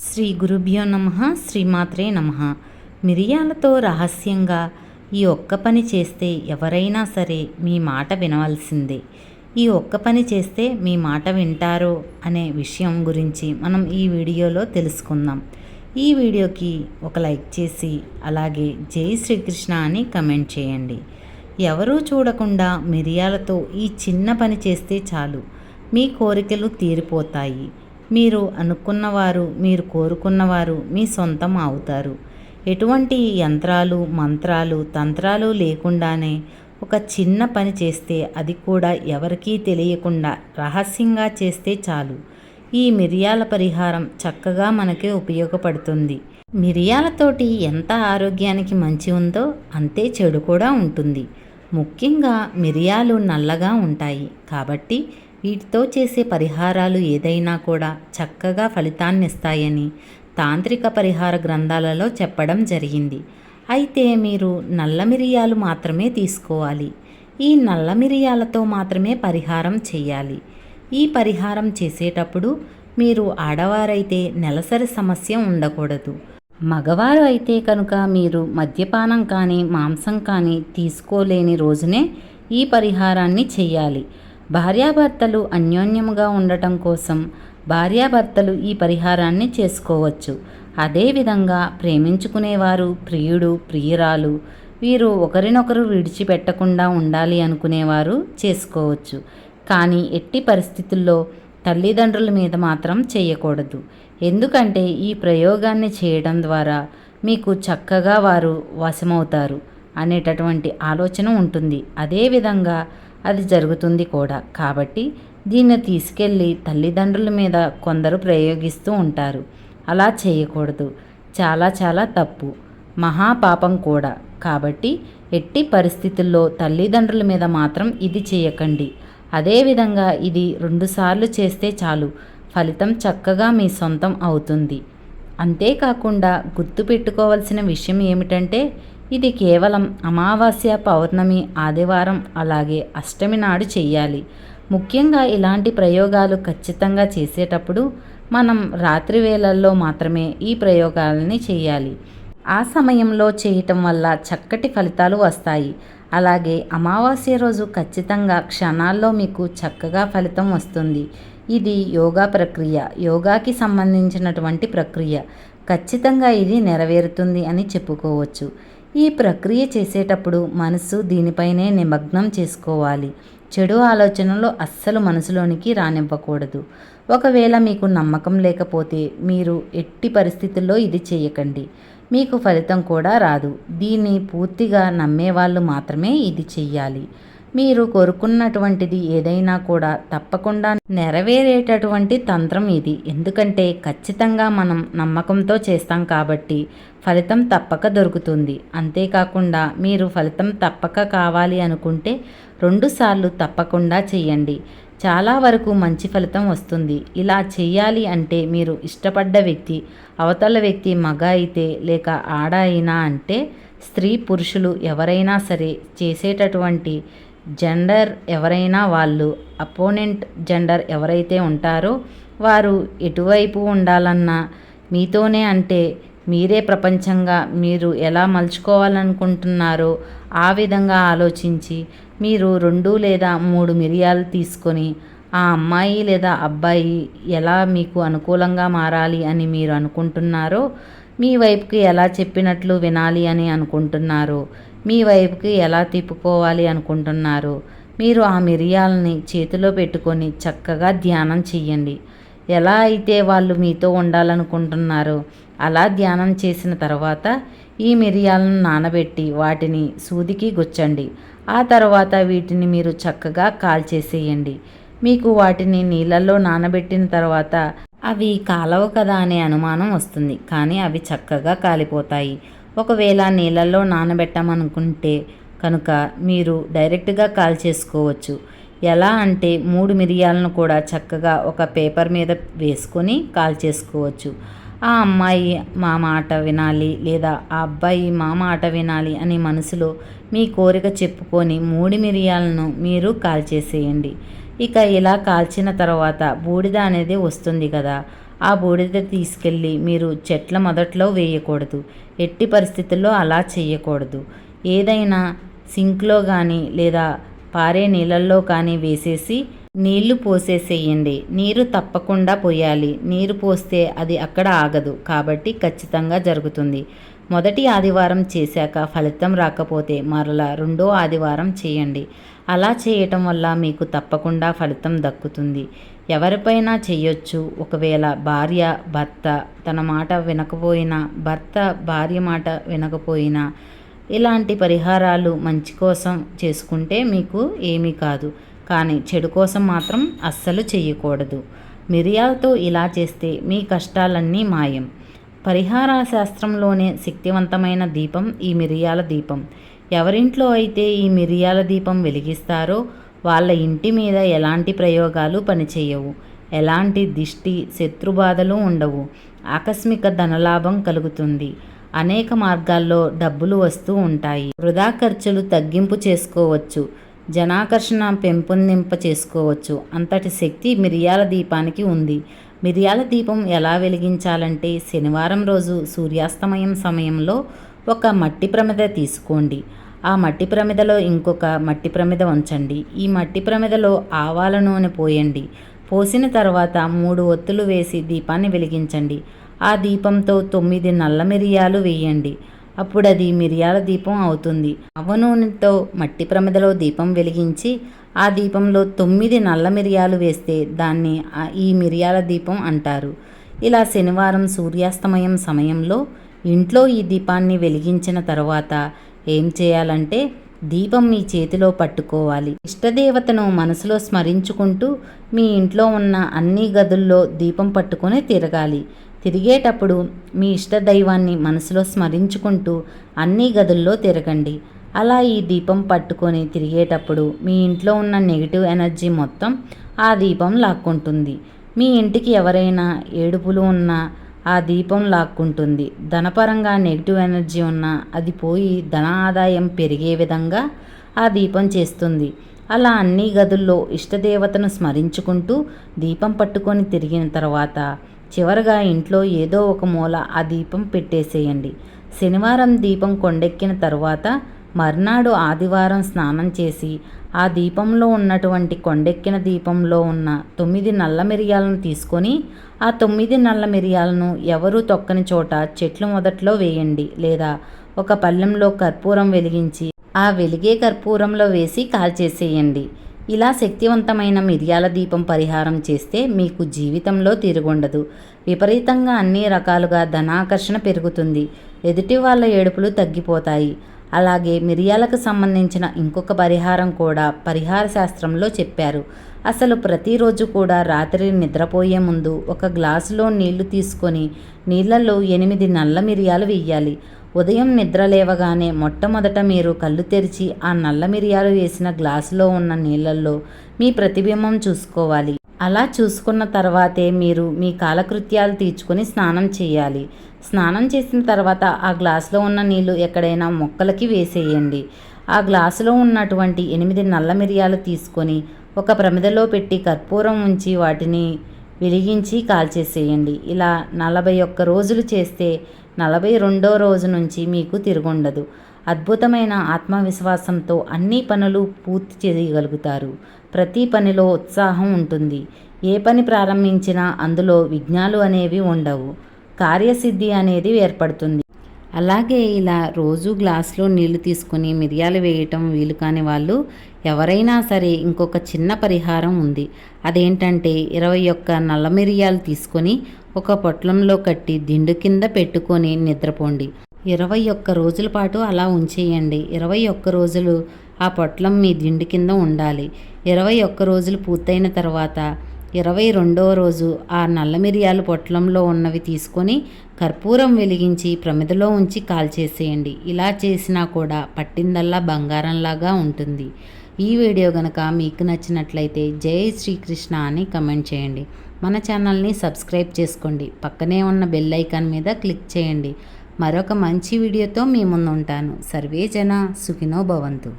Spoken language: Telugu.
శ్రీ గురుభ్యో నమ శ్రీమాత్రే నమ. మిరియాలతో రహస్యంగా ఈ ఒక్క పని చేస్తే ఎవరైనా సరే మీ మాట వినవలసిందే. ఈ ఒక్క పని చేస్తే మీ మాట వింటారో అనే విషయం గురించి మనం ఈ వీడియోలో తెలుసుకుందాం. ఈ వీడియోకి ఒక లైక్ చేసి అలాగే జై శ్రీకృష్ణ అని కమెంట్ చేయండి. ఎవరూ చూడకుండా మిరియాలతో ఈ చిన్న పని చేస్తే చాలు. మీ కోరికలు తీరిపోతాయి. మీరు అనుకున్నవారు మీరు కోరుకున్నవారు మీ సొంతం అవుతారు. ఎటువంటి యంత్రాలు మంత్రాలు తంత్రాలు లేకుండానే ఒక చిన్న పని చేస్తే అది కూడా ఎవరికీ తెలియకుండా రహస్యంగా చేస్తే చాలు. ఈ మిరియాల పరిహారం చక్కగా మనకే ఉపయోగపడుతుంది. మిరియాలతోటి ఎంత ఆరోగ్యానికి మంచి ఉందో అంతే చెడు కూడా ఉంటుంది. ముఖ్యంగా మిరియాలు నల్లగా ఉంటాయి కాబట్టి వీటితో చేసే పరిహారాలు ఏదైనా కూడా చక్కగా ఫలితాన్నిస్తాయని తాంత్రిక పరిహార గ్రంథాలలో చెప్పడం జరిగింది. అయితే మీరు నల్ల మిరియాలు మాత్రమే తీసుకోవాలి. ఈ నల్ల మిరియాలతో మాత్రమే పరిహారం చేయాలి. ఈ పరిహారం చేసేటప్పుడు మీరు ఆడవారైతే నెలసరి సమస్య ఉండకూడదు. మగవారు అయితే కనుక మీరు మద్యపానం కానీ మాంసం కానీ తీసుకోలేని రోజునే ఈ పరిహారాన్ని చేయాలి. భార్యాభర్తలు అన్యోన్యముగా ఉండటం కోసం భార్యాభర్తలు ఈ పరిహారాన్ని చేసుకోవచ్చు. అదేవిధంగా ప్రేమించుకునేవారు ప్రియుడు ప్రియురాలు వీరు ఒకరినొకరు విడిచిపెట్టకుండా ఉండాలి అనుకునేవారు చేసుకోవచ్చు. కానీ ఎట్టి పరిస్థితుల్లో తల్లిదండ్రుల మీద మాత్రం చేయకూడదు. ఎందుకంటే ఈ ప్రయోగాన్ని చేయడం ద్వారా మీకు చక్కగా వారు వశమవుతారు అనేటటువంటి ఆలోచన ఉంటుంది. అదేవిధంగా అది జరుగుతుంది కూడా. కాబట్టి దీన్ని తీసుకెళ్ళి తల్లిదండ్రుల మీద కొందరు ప్రయోగిస్తూ ఉంటారు. అలా చేయకూడదు. చాలా చాలా తప్పు. మహాపాపం కూడా. కాబట్టి ఎట్టి పరిస్థితుల్లో తల్లిదండ్రుల మీద మాత్రం ఇది చేయకండి. అదేవిధంగా ఇది రెండుసార్లు చేస్తే చాలు. ఫలితం చక్కగా మీ సొంతం అవుతుంది. అంతేకాకుండా గుర్తుపెట్టుకోవాల్సిన విషయం ఏమిటంటే ఇది కేవలం అమావాస్య పౌర్ణమి ఆదివారం అలాగే అష్టమి నాడు చేయాలి ముఖ్యంగా ఇలాంటి ప్రయోగాలు ఖచ్చితంగా చేసేటప్పుడు మనం రాత్రి వేళల్లో మాత్రమే ఈ ప్రయోగాలని చేయాలి ఆ సమయంలో చేయటం వల్ల చక్కటి ఫలితాలు వస్తాయి. అలాగే అమావాస్య రోజు ఖచ్చితంగా క్షణాల్లో మీకు చక్కగా ఫలితం వస్తుంది. ఇది యోగా ప్రక్రియ యోగాకి సంబంధించినటువంటి ప్రక్రియ. ఖచ్చితంగా ఇది నెరవేరుతుంది అని చెప్పుకోవచ్చు. ఈ ప్రక్రియ చేసేటప్పుడు మనసు దీనిపైనే నిమగ్నం చేసుకోవాలి. చెడు ఆలోచనలు అస్సలు మనసులోనికి రానివ్వకూడదు. ఒకవేళ మీకు నమ్మకం లేకపోతే మీరు ఎట్టి పరిస్థితుల్లో ఇది చేయకండి. మీకు ఫలితం కూడా రాదు. దీన్ని పూర్తిగా నమ్మేవాళ్ళు మాత్రమే ఇది చెయ్యాలి. మీరు కోరుకున్నటువంటిది ఏదైనా కూడా తప్పకుండా నెరవేరేటటువంటి తంత్రం ఇది. ఎందుకంటే ఖచ్చితంగా మనం నమ్మకంతో చేస్తాం కాబట్టి ఫలితం తప్పక దొరుకుతుంది. అంతేకాకుండా మీరు ఫలితం తప్పక కావాలి అనుకుంటే రెండుసార్లు తప్పకుండా చేయండి చాలా వరకు మంచి ఫలితం వస్తుంది. ఇలా చేయాలి అంటే మీరు ఇష్టపడ్డ వ్యక్తి అవతల వ్యక్తి మగ అయితే లేక ఆడ అయినా అంటే స్త్రీ పురుషులు ఎవరైనా సరే చేసేటటువంటి జెండర్ ఎవరైనా వాళ్ళు అపోనెంట్ జెండర్ ఎవరైతే ఉంటారో వారు ఎటువైపు ఉండాలన్నా మీతోనే అంటే మీరే ప్రపంచంగా మీరు ఎలా మలుచుకోవాలనుకుంటున్నారో ఆ విధంగా ఆలోచించి మీరు రెండు లేదా మూడు మిరియాలు తీసుకొని ఆ అమ్మాయి లేదా అబ్బాయి ఎలా మీకు అనుకూలంగా మారాలి అని మీరు అనుకుంటున్నారో మీ వైపుకి ఎలా చెప్పినట్లు వినాలి అని అనుకుంటున్నారో మీ వైపుకి ఎలా తిప్పుకోవాలి అనుకుంటున్నారో మీరు ఆ మిరియాలని చేతిలో పెట్టుకొని చక్కగా ధ్యానం చెయ్యండి. ఎలా అయితే వాళ్ళు మీతో ఉండాలనుకుంటున్నారో అలా ధ్యానం చేసిన తర్వాత ఈ మిరియాలను నానబెట్టి వాటిని సూదికి గుచ్చండి. ఆ తర్వాత వీటిని మీరు చక్కగా కాల్చేసేయండి. మీకు వాటిని నీళ్ళల్లో నానబెట్టిన తర్వాత అవి కాలవు కదా అనే అనుమానం వస్తుంది. కానీ అవి చక్కగా కాలిపోతాయి. ఒకవేళ నీళ్ళల్లో నానబెట్టామనుకుంటే కనుక మీరు డైరెక్ట్గా కాల్ చేసుకోవచ్చు ఎలా అంటే మూడు మిరియాలను కూడా చక్కగా ఒక పేపర్ మీద వేసుకొని కాల్ చేసుకోవచ్చు ఆ అమ్మాయి మా మాట వినాలి లేదా ఆ అబ్బాయి మా మాట వినాలి అని మనసులో మీ కోరిక చెప్పుకొని మూడి మిరియాలను మీరు కాల్చేసేయండి. ఇక ఇలా కాల్చిన తర్వాత బూడిద అనేది వస్తుంది కదా. ఆ బూడిద తీసుకెళ్ళి మీరు చెట్ల మొదట్లో వేయకూడదు. ఎట్టి పరిస్థితుల్లో అలా చేయకూడదు ఏదైనా సింక్లో కానీ లేదా పారే నీళ్ళల్లో కానీ వేసేసి నీళ్ళు పోసేసేయండి. నీరు తప్పకుండా పోయాలి. నీరు పోస్తే అది అక్కడ ఆగదు. కాబట్టి ఖచ్చితంగా జరుగుతుంది. మొదటి ఆదివారం చేశాక ఫలితం రాకపోతే మరలా రెండో ఆదివారం చేయండి. అలా చేయటం వల్ల మీకు తప్పకుండా ఫలితం దక్కుతుంది. ఎవరిపైనా చేయొచ్చు. ఒకవేళ భార్య భర్త తన మాట వినకపోయినా భర్త భార్య మాట వినకపోయినా ఇలాంటి పరిహారాలు మంచి కోసం చేసుకుంటే మీకు ఏమీ కాదు. కానీ చెడు కోసం మాత్రం అస్సలు చేయకూడదు మిరియాలతో ఇలా చేస్తే మీ కష్టాలన్నీ మాయం. పరిహార శాస్త్రంలోనే శక్తివంతమైన దీపం ఈ మిరియాల దీపం. ఎవరింట్లో అయితే ఈ మిరియాల దీపం వెలిగిస్తారో వాళ్ళ ఇంటి మీద ఎలాంటి ప్రయోగాలు పనిచేయవు. ఎలాంటి దిష్టి శత్రుబాధలు ఉండవు. ఆకస్మిక ధనలాభం కలుగుతుంది. అనేక మార్గాల్లో డబ్బులు వస్తూ ఉంటాయి. వృధా ఖర్చులు తగ్గింపు చేసుకోవచ్చు. జనాకర్షణ పెంపొందింప చేసుకోవచ్చు అంతటి శక్తి మిరియాల దీపానికి ఉంది. మిరియాల దీపం ఎలా వెలిగించాలంటే శనివారం రోజు సూర్యాస్తమయం సమయంలో ఒక మట్టి ప్రమిద తీసుకోండి. ఆ మట్టి ప్రమిదలో ఇంకొక మట్టి ప్రమిద ఉంచండి. ఈ మట్టి ప్రమిదలో ఆవాల నూనె పోయండి. పోసిన తర్వాత మూడు ఒత్తులు వేసి దీపాన్ని వెలిగించండి. ఆ దీపంతో తొమ్మిది నల్ల మిరియాలు వేయండి. అప్పుడు అది మిరియాల దీపం అవుతుంది. అవనూనెతో నూనెతో మట్టి ప్రమిదలో దీపం వెలిగించి ఆ దీపంలో తొమ్మిది నల్ల మిరియాలు వేస్తే దాన్ని ఈ మిరియాల దీపం అంటారు. ఇలా శనివారం సూర్యాస్తమయం సమయంలో ఇంట్లో ఈ దీపాన్ని వెలిగించిన తర్వాత ఏం చేయాలంటే దీపం మీ చేతిలో పట్టుకోవాలి. ఇష్టదేవతను మనసులో స్మరించుకుంటూ మీ ఇంట్లో ఉన్న అన్ని గదుల్లో దీపం పట్టుకొని తిరగాలి. తిరిగేటప్పుడు మీ ఇష్ట దైవాన్ని మనసులో స్మరించుకుంటూ అన్ని గదుల్లో తిరగండి. అలా ఈ దీపం పట్టుకొని తిరిగేటప్పుడు మీ ఇంట్లో ఉన్న నెగిటివ్ ఎనర్జీ మొత్తం ఆ దీపం లాక్కుంటుంది. మీ ఇంటికి ఎవరైనా ఏడుపులు ఉన్నా ఆ దీపం లాక్కుంటుంది. ధనపరంగా నెగిటివ్ ఎనర్జీ ఉన్నా అది పోయి ధన ఆదాయం పెరిగే విధంగా ఆ దీపం చేస్తుంది. అలా అన్ని గదుల్లో ఇష్టదేవతను స్మరించుకుంటూ దీపం పట్టుకొని తిరిగిన తర్వాత చివరగా ఇంట్లో ఏదో ఒక మూల ఆ దీపం పెట్టేసేయండి. శనివారం దీపం కొండెక్కిన తర్వాత మర్నాడు ఆదివారం స్నానం చేసి ఆ దీపంలో ఉన్నటువంటి కొండెక్కిన దీపంలో ఉన్న తొమ్మిది నల్ల మిరియాలను తీసుకొని ఆ తొమ్మిది నల్ల మిరియాలను ఎవరూ తొక్కని చోట చెట్లు మొదట్లో వేయండి లేదా ఒక పళ్ళెంలో కర్పూరం వెలిగించి ఆ వెలిగే కర్పూరంలో వేసి కాల్చేసేయండి. ఇలా శక్తివంతమైన మిరియాల దీపం పరిహారం చేస్తే మీకు జీవితంలో తిరుగుండదు. విపరీతంగా అన్ని రకాలుగా ధనాకర్షణ పెరుగుతుంది. ఎదుటి వాళ్ళ ఏడుపులు తగ్గిపోతాయి. అలాగే మిరియాలకు సంబంధించిన ఇంకొక పరిహారం కూడా పరిహార శాస్త్రంలో చెప్పారు. అసలు ప్రతిరోజు కూడా రాత్రి నిద్రపోయే ముందు ఒక గ్లాసులో నీళ్ళు తీసుకొని నీళ్ళలో ఎనిమిది నల్ల మిరియాలు వెయ్యాలి ఉదయం నిద్ర లేవగానే మొట్టమొదట మీరు కళ్ళు తెరిచి ఆ నల్ల మిరియాలు వేసిన గ్లాసులో ఉన్న నీళ్ళల్లో మీ ప్రతిబింబం చూసుకోవాలి. అలా చూసుకున్న తర్వాతే మీరు మీ కాలకృత్యాలు తీర్చుకొని స్నానం చేయాలి. స్నానం చేసిన తర్వాత ఆ గ్లాసులో ఉన్న నీళ్ళు ఎక్కడైనా మొక్కలకి వేసేయండి. ఆ గ్లాసులో ఉన్నటువంటి ఎనిమిది నల్ల మిరియాలు తీసుకొని ఒక ప్రమిదలో పెట్టి కర్పూరం ఉంచి వాటిని వెలిగించి కాల్చేసేయండి. ఇలా నలభై ఒక్క రోజులు చేస్తే నలభై రెండో రోజు నుంచి మీకు తిరుగుండదు. అద్భుతమైన ఆత్మవిశ్వాసంతో అన్ని పనులు పూర్తి చేయగలుగుతారు. ప్రతి పనిలో ఉత్సాహం ఉంటుంది. ఏ పని ప్రారంభించినా అందులో విఘ్నాలు అనేవి ఉండవు. కార్యసిద్ధి అనేది ఏర్పడుతుంది. అలాగే ఇలా రోజు గ్లాసులో నీళ్ళు తీసుకుని మిరియాలు వేయటం వీలు కాని వాళ్ళు ఎవరైనా సరే ఇంకొక చిన్న పరిహారం ఉంది. అదేంటంటే ఇరవై ఒక్క నల్ల మిరియాలు తీసుకొని ఒక పొట్లంలో కట్టి దిండు కింద పెట్టుకొని నిద్రపోండి. ఇరవై ఒక్క రోజుల పాటు అలా ఉంచేయండి. ఇరవై ఒక్క రోజులు ఆ పొట్లం మీ దిండు కింద ఉండాలి. ఇరవై ఒక్క రోజులు పూర్తయిన తర్వాత ఇరవై రెండవ రోజు ఆ నల్ల మిరియాలు పొట్లంలో ఉన్నవి తీసుకొని కర్పూరం వెలిగించి ప్రమిదలో ఉంచి కాల్చేసేయండి. ఇలా చేసినా కూడా పట్టిందల్లా బంగారంలాగా ఉంటుంది. ఈ వీడియో కనుక మీకు నచ్చినట్లయితే జై శ్రీకృష్ణ అని కమెంట్ చేయండి. మన ఛానల్ని సబ్స్క్రైబ్ చేసుకోండి. పక్కనే ఉన్న బెల్ ఐకాన్ మీద క్లిక్ చేయండి. మరొక మంచి వీడియోతో మీ ముందు ఉంటాను సర్వే జన సుఖినో భవంతు.